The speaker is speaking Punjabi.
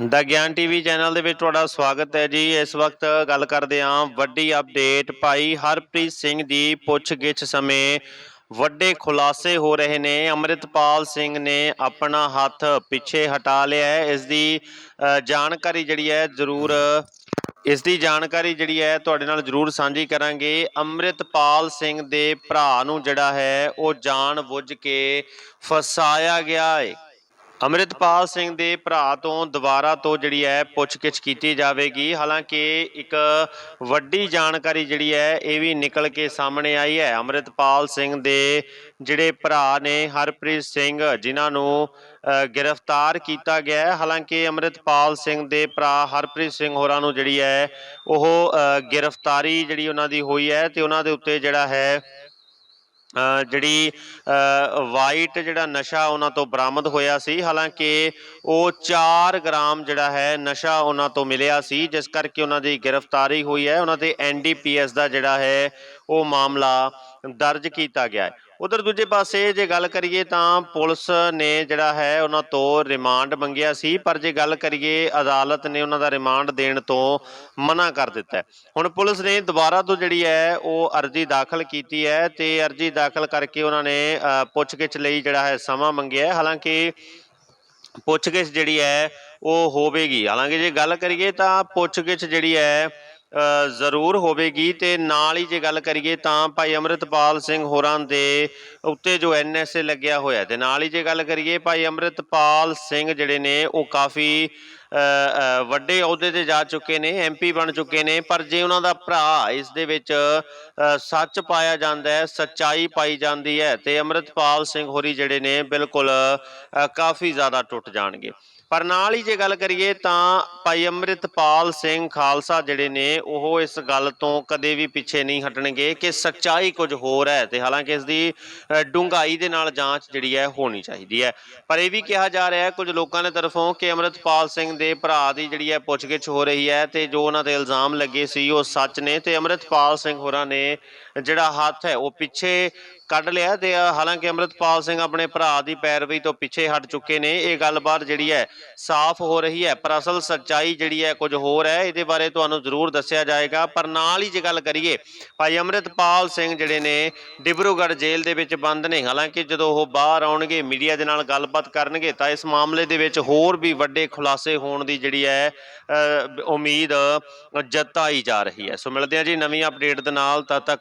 ਦਾ ਗਿਆਨ ਟੀਵੀ ਚੈਨਲ ਦੇ ਵਿੱਚ ਤੁਹਾਡਾ ਸਵਾਗਤ ਹੈ ਜੀ। ਇਸ ਵਕਤ ਗੱਲ ਕਰਦੇ ਹਾਂ ਵੱਡੀ ਅਪਡੇਟ। ਭਾਈ ਹਰਪ੍ਰੀਤ ਸਿੰਘ ਦੀ ਪੁੱਛਗਿੱਛ ਸਮੇਂ ਵੱਡੇ ਖੁਲਾਸੇ ਹੋ ਰਹੇ ਨੇ। ਅੰਮ੍ਰਿਤਪਾਲ ਸਿੰਘ ਨੇ ਆਪਣਾ ਹੱਥ ਪਿੱਛੇ ਹਟਾ ਲਿਆ ਹੈ। ਇਸ ਦੀ ਜਾਣਕਾਰੀ ਜਿਹੜੀ ਹੈ ਜ਼ਰੂਰ, ਇਸ ਦੀ ਜਾਣਕਾਰੀ ਜਿਹੜੀ ਹੈ ਤੁਹਾਡੇ ਨਾਲ ਜ਼ਰੂਰ ਸਾਂਝੀ ਕਰਾਂਗੇ। ਅੰਮ੍ਰਿਤਪਾਲ ਸਿੰਘ ਦੇ ਭਰਾ ਨੂੰ ਜਿਹੜਾ ਹੈ ਉਹ ਜਾਣ ਬੁੱਝ ਕੇ ਫਸਾਇਆ ਗਿਆ ਹੈ। ਅੰਮ੍ਰਿਤਪਾਲ ਸਿੰਘ ਦੇ ਭਰਾ ਤੋਂ ਦੁਬਾਰਾ ਤੋਂ ਜਿਹੜੀ ਹੈ ਪੁੱਛਗਿੱਛ ਕੀਤੀ ਜਾਵੇਗੀ। ਹਾਲਾਂਕਿ ਇੱਕ ਵੱਡੀ ਜਾਣਕਾਰੀ ਜਿਹੜੀ ਹੈ, ਇਹ ਵੀ ਨਿਕਲ ਕੇ ਸਾਹਮਣੇ ਆਈ ਹੈ। ਅੰਮ੍ਰਿਤਪਾਲ ਸਿੰਘ ਦੇ ਜਿਹੜੇ ਭਰਾ ਨੇ ਹਰਪ੍ਰੀਤ ਸਿੰਘ, ਜਿਨ੍ਹਾਂ ਨੂੰ ਗ੍ਰਿਫਤਾਰ ਕੀਤਾ ਗਿਆ ਹੈ। ਹਾਲਾਂਕਿ ਅੰਮ੍ਰਿਤਪਾਲ ਸਿੰਘ ਦੇ ਭਰਾ ਹਰਪ੍ਰੀਤ ਸਿੰਘ ਹੋਰਾਂ ਨੂੰ ਜਿਹੜੀ ਹੈ, ਉਹ ਗ੍ਰਿਫਤਾਰੀ ਜਿਹੜੀ ਉਹਨਾਂ ਦੀ ਹੋਈ ਹੈ ਤੇ ਉਹਨਾਂ ਦੇ ਉੱਤੇ ਜਿਹੜਾ ਹੈ ਜਿਹੜੀ ਵਾਈਟ ਜਿਹੜਾ ਨਸ਼ਾ ਉਹਨਾਂ ਤੋਂ ਬਰਾਮਦ ਹੋਇਆ ਸੀ, ਹਾਲਾਂਕਿ ਉਹ 4 ਗ੍ਰਾਮ ਜਿਹੜਾ ਹੈ ਨਸ਼ਾ ਉਹਨਾਂ ਤੋਂ ਮਿਲਿਆ ਸੀ, ਜਿਸ ਕਰਕੇ ਉਹਨਾਂ ਦੀ ਗ੍ਰਿਫਤਾਰੀ ਹੋਈ ਹੈ। ਉਹਨਾਂ ਤੇ ਐਨਡੀਪੀਐਸ ਦਾ ਜਿਹੜਾ ਹੈ ਉਹ ਮਾਮਲਾ ਦਰਜ ਕੀਤਾ ਗਿਆ ਹੈ। ਉਧਰ ਦੂਜੇ ਪਾਸੇ ਜੇ ਗੱਲ ਕਰੀਏ ਤਾਂ ਪੁਲਿਸ ਨੇ ਜਿਹੜਾ ਹੈ ਉਹਨਾਂ ਤੋਂ ਰਿਮਾਂਡ ਮੰਗਿਆ ਸੀ, ਪਰ ਜੇ ਗੱਲ ਕਰੀਏ ਅਦਾਲਤ ਨੇ ਉਹਨਾਂ ਦਾ ਰਿਮਾਂਡ ਦੇਣ ਤੋਂ ਮਨਾ ਕਰ ਦਿੱਤਾ ਹੁਣ ਪੁਲਿਸ ਨੇ ਦੁਬਾਰਾ ਤੋਂ ਜਿਹੜੀ ਹੈ ਉਹ ਅਰਜ਼ੀ ਦਾਖਲ ਕੀਤੀ ਹੈ ਤੇ ਅਰਜ਼ੀ ਦਾਖਲ ਕਰਕੇ ਉਹਨਾਂ ਨੇ ਪੁੱਛਗਿੱਛ ਲਈ ਜਿਹੜਾ ਹੈ ਸਮਾਂ ਮੰਗਿਆ ਹੈ। ਹਾਲਾਂਕਿ ਪੁੱਛਗਿੱਛ ਜਿਹੜੀ ਹੈ ਉਹ ਹੋਵੇਗੀ। ਹਾਲਾਂਕਿ ਜੇ ਗੱਲ ਕਰੀਏ ਤਾਂ ਪੁੱਛਗਿੱਛ ਜਿਹੜੀ ਹੈ ਜ਼ਰੂਰ ਹੋਵੇਗੀ ਤੇ ਨਾਲ ਹੀ ਜੇ ਗੱਲ ਕਰੀਏ ਤਾਂ ਭਾਈ ਅੰਮ੍ਰਿਤਪਾਲ ਸਿੰਘ ਹੋਰਾਂ ਦੇ ਉੱਤੇ ਜੋ ਐਨਐਸਏ ਲੱਗਿਆ ਹੋਇਆ ਤੇ ਨਾਲ ਹੀ ਜੇ ਗੱਲ ਕਰੀਏ ਭਾਈ ਅੰਮ੍ਰਿਤਪਾਲ ਸਿੰਘ ਜਿਹੜੇ ਨੇ ਉਹ ਕਾਫੀ ਵੱਡੇ ਅਹੁਦੇ ਤੇ ਜਾ ਚੁੱਕੇ ਨੇ ਐਮਪੀ ਬਣ ਚੁੱਕੇ ਨੇ, ਪਰ ਜੇ ਉਹਨਾਂ ਦਾ ਭਰਾ ਇਸ ਦੇ ਵਿੱਚ ਸੱਚ ਪਾਇਆ ਜਾਂਦਾ ਹੈ, ਸੱਚਾਈ ਪਾਈ ਜਾਂਦੀ ਹੈ, ਤੇ ਅੰਮ੍ਰਿਤਪਾਲ ਸਿੰਘ ਹੋਰੀ ਜਿਹੜੇ ਨੇ ਬਿਲਕੁਲ ਕਾਫੀ ਜ਼ਿਆਦਾ ਟੁੱਟ ਜਾਣਗੇ। ਪਰ ਨਾਲ ਹੀ ਜੇ ਗੱਲ ਕਰੀਏ ਤਾਂ ਭਾਈ ਅੰਮ੍ਰਿਤਪਾਲ ਸਿੰਘ ਖਾਲਸਾ ਜਿਹੜੇ ਨੇ, ਉਹ ਇਸ ਗੱਲ ਤੋਂ ਕਦੇ ਵੀ ਪਿੱਛੇ ਨਹੀਂ ਹਟਣਗੇ ਕਿ ਸੱਚਾਈ ਕੁਝ ਹੋਰ ਹੈ ਤੇ ਹਾਲਾਂਕਿ ਇਸ ਦੀ ਡੂੰਘਾਈ ਦੇ ਨਾਲ ਜਾਂਚ ਜਿਹੜੀ ਹੈ ਹੋਣੀ ਚਾਹੀਦੀ ਹੈ। ਪਰ ਇਹ ਵੀ ਕਿਹਾ ਜਾ ਰਿਹਾ ਹੈ, ਕੁਝ ਲੋਕਾਂ ਦੇ ਤਰਫੋਂ ਕਿ ਅੰਮ੍ਰਿਤਪਾਲ ਸਿੰਘ ਦੇ ਭਰਾ ਦੀ ਜਿਹੜੀ ਹੈ ਪੁੱਛਗਿੱਛ ਹੋ ਰਹੀ ਹੈ ਤੇ ਜੋ ਉਹਨਾਂ ਤੇ ਇਲਜ਼ਾਮ ਲੱਗੇ ਸੀ ਉਹ ਸੱਚ ਨੇ ਤੇ ਅੰਮ੍ਰਿਤਪਾਲ ਸਿੰਘ ਹੋਰਾਂ ਨੇ ਜਿਹੜਾ ਹੱਥ ਹੈ ਉਹ ਪਿੱਛੇ ਕੱਢ ਲਿਆ ਤੇ ਹਾਲਾਂਕਿ ਅੰਮ੍ਰਿਤਪਾਲ ਸਿੰਘ ਆਪਣੇ ਭਰਾ ਦੀ ਪੈਰਵੀ ਤੋਂ ਪਿੱਛੇ ਹਟ ਚੁੱਕੇ ਨੇ, ਇਹ ਗੱਲਬਾਤ ਜਿਹੜੀ ਹੈ ਸਾਫ਼ ਹੋ ਰਹੀ ਹੈ, ਪਰ ਅਸਲ ਸੱਚਾਈ ਜਿਹੜੀ ਹੈ ਕੁਝ ਹੋਰ ਹੈ, ਇਹਦੇ ਬਾਰੇ ਤੁਹਾਨੂੰ ਜ਼ਰੂਰ ਦੱਸਿਆ ਜਾਏਗਾ, ਪਰ ਨਾਲ ਹੀ ਜੇ ਗੱਲ ਕਰੀਏ, ਭਾਈ ਅੰਮ੍ਰਿਤਪਾਲ ਸਿੰਘ ਜਿਹੜੇ ਨੇ ਡਿਬਰੂਗੜ੍ਹ ਜੇਲ੍ਹ ਦੇ ਵਿੱਚ ਬੰਦ ਨੇ, ਹਾਲਾਂਕਿ ਜਦੋਂ ਉਹ ਬਾਹਰ ਆਉਣਗੇ, ਮੀਡੀਆ ਦੇ ਨਾਲ ਗੱਲਬਾਤ ਕਰਨਗੇ, ਤਾਂ ਇਸ ਮਾਮਲੇ ਦੇ ਵਿੱਚ ਹੋਰ ਵੀ ਵੱਡੇ ਖੁਲਾਸੇ ਹੋਣ ਦੀ ਜਿਹੜੀ ਹੈ ਉਮੀਦ ਜਤਾਈ ਜਾ ਰਹੀ ਹੈ। ਸੋ ਮਿਲਦੇ ਹਾਂ ਜੀ ਨਵੀਂ ਅਪਡੇਟ ਦੇ ਨਾਲ, ਤਦ ਤੱਕ